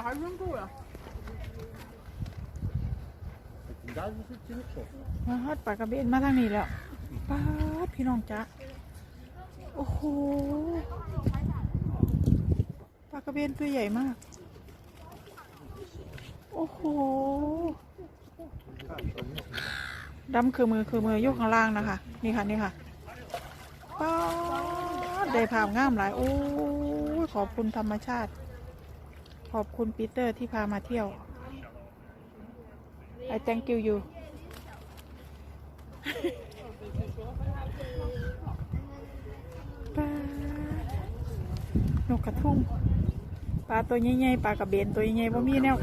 Ah, har du en god, ja? Daar is het in het shop. มาฮอดปลากระเบนมาทางนี้แล้วป้าดพี่น้องจ๊ะโอ้โหปลากระเบนตัวใหญ่มาก โอ้โหดำคือมือคือมือยกข้างล่างนะคะ นี่ค่ะนี่ค่ะป้าดได้ภาพงามหลาย โอ้ยขอบคุณธรรมชาติ ขอบคุณปีเตอร์ที่พามาเที่ยว I thank you you ปลานกกระทุ่งปลาตัวใหญ่ๆปลากระเบนตัวใหญ่ๆว่ามีแนว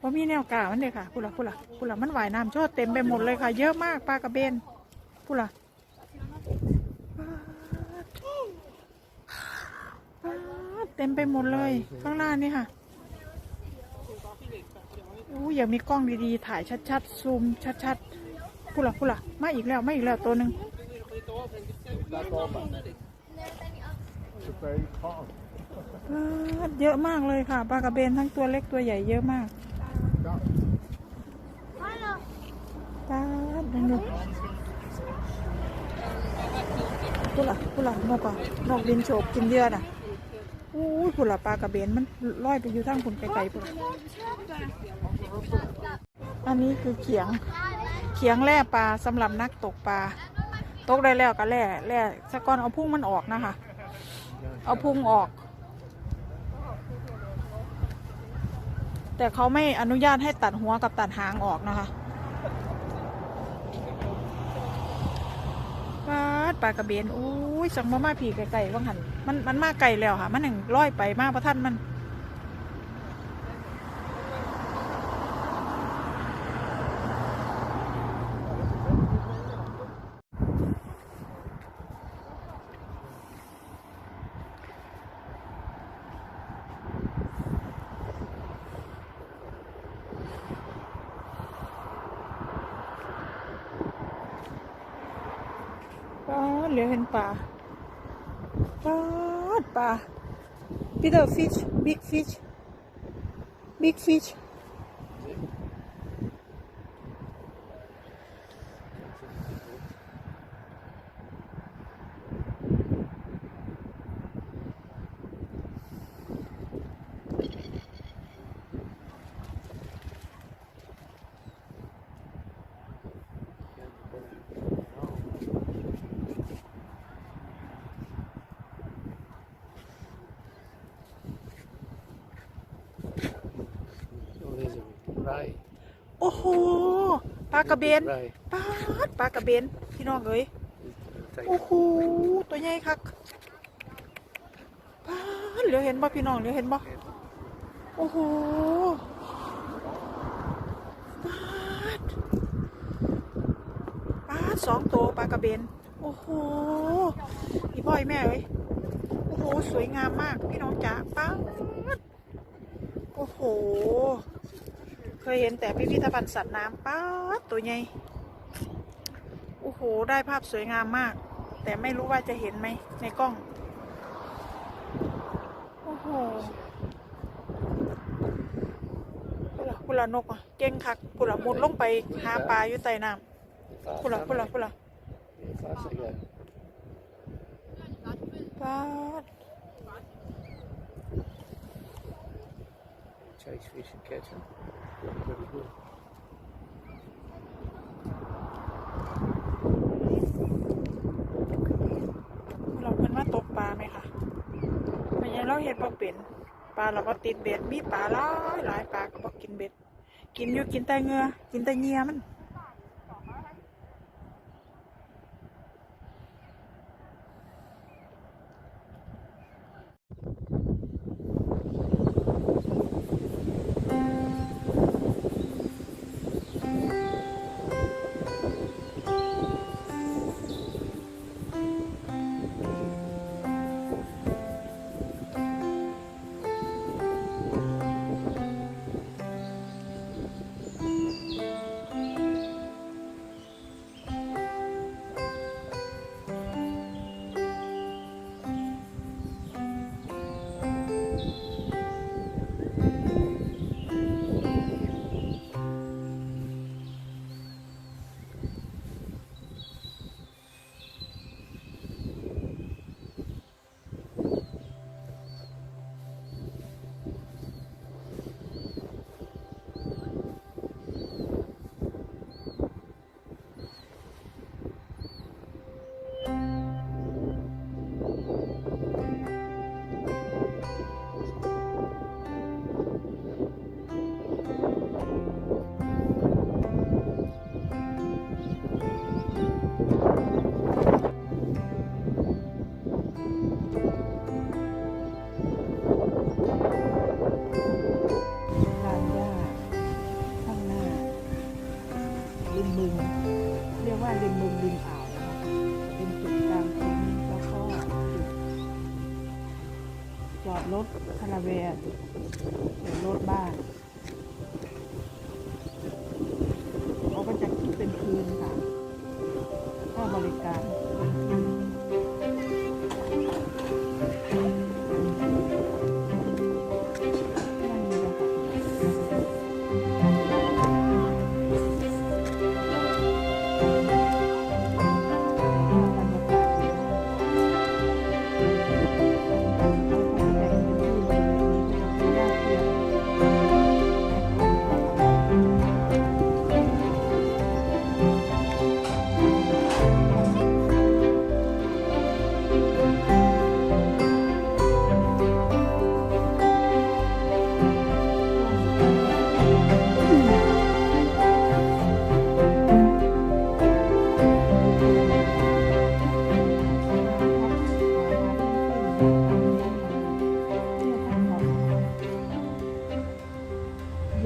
ว่ามีแนวกามันเลยค่ะพูดละพูดละพูดละมันว่ายน้ำชอดเต็มไปหมดเลยค่ะ เยอะมากปลากระเบนพูดละปลาปลา เต็มไปหมดเลย ข้างหน้านี่ค่ะอู้อยากมีกล้องดีๆ ถ่ายชัดๆ ซูมชัดๆพูดละพูดละมาอีกแล้วมาอีกแล้วตัวหนึ่ง That's all back. It's a very hot. ปลาเยอะมากเลยค่ะปลากระเบนทั้งตัวเล็กตัวใหญ่เยอะมากปลาดังเลยพูดละพูดละนกอะนกบินโฉบกินเยื่อน่ะ อู้ยพูดละปลากระเบนมันลอยไปอยู่ทางคุณไกลๆพูดละอันนี้คือเขียง เขียงแล่ปลาสำหรับนักตกปลา ตกได้แล้วก็แล่แล่สะก้อนเอาพุ่งมันออกนะคะ เอาพุ่งออก แต่เขาไม่อนุญาตให้ตัดหัวกับตัดหางออกนะคะ ปลากระเบนอุ้ยสังมามาผีไก่ๆว่างหันมันมันมาไก่แล้วค่ะ มันหนึ่งร้อยไปมากพระท่านมัน เหลือเห็นปลาปลาดปลา Peter fish big fish big fish โอ้โหปลากระเบน Ray. ปลาดปลากระเบนพี่น้องเอ้ย Take โอ้โหตัวใหญ่คักปลาดเหลือเห็นบ่พี่น้องเหลือเห็นบ่โอ้โหปลาดปลาดสองตัวปลากระเบนโอ้โหพี่พ่อยแม่เอ้ยโอ้โหสวยงามมากพี่น้องจ๋าปลาดโอ้โหเค ยเห็นแต่พิพิธภัณฑ์สัตว์น้ำปลาดตัวใหญ่โอ้โห ได้ภาพสวยงามมาก แต่ไม่รู้ว่าจะเห็นไหมในกล้อง โอ้โหพุละพุละนกอะ เก่งคักพุละมุดลงไปหาปลาอยู่ใต้น้ำพุละพุละพุละ Yeah, fast they go. ปลาด Chase fish and catch them. เราเพิ่นว่าตกปลาไหมคะไม่ใช่เราเห็นบ่เป็น ปลาเราก็ติดเบ็ด มีปลาหลายหลายปลาก็บอกกินเบ็ด กินอยู่กินแต่เงือ กินแต่เงียมัน รถคาราเวลรถบ้าน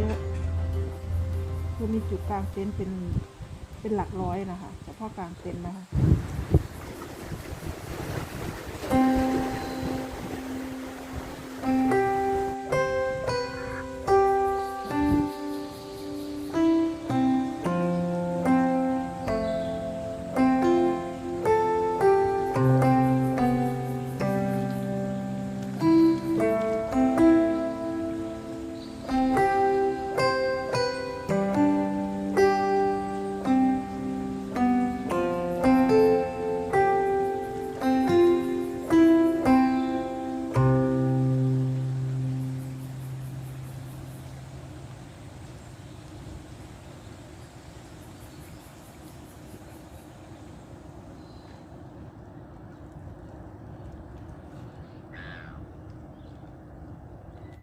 เยอะคือมีจุดกลางเต็นท์เป็นเป็นหลักร้อยนะคะเฉพาะกลางเต็นท์นะคะ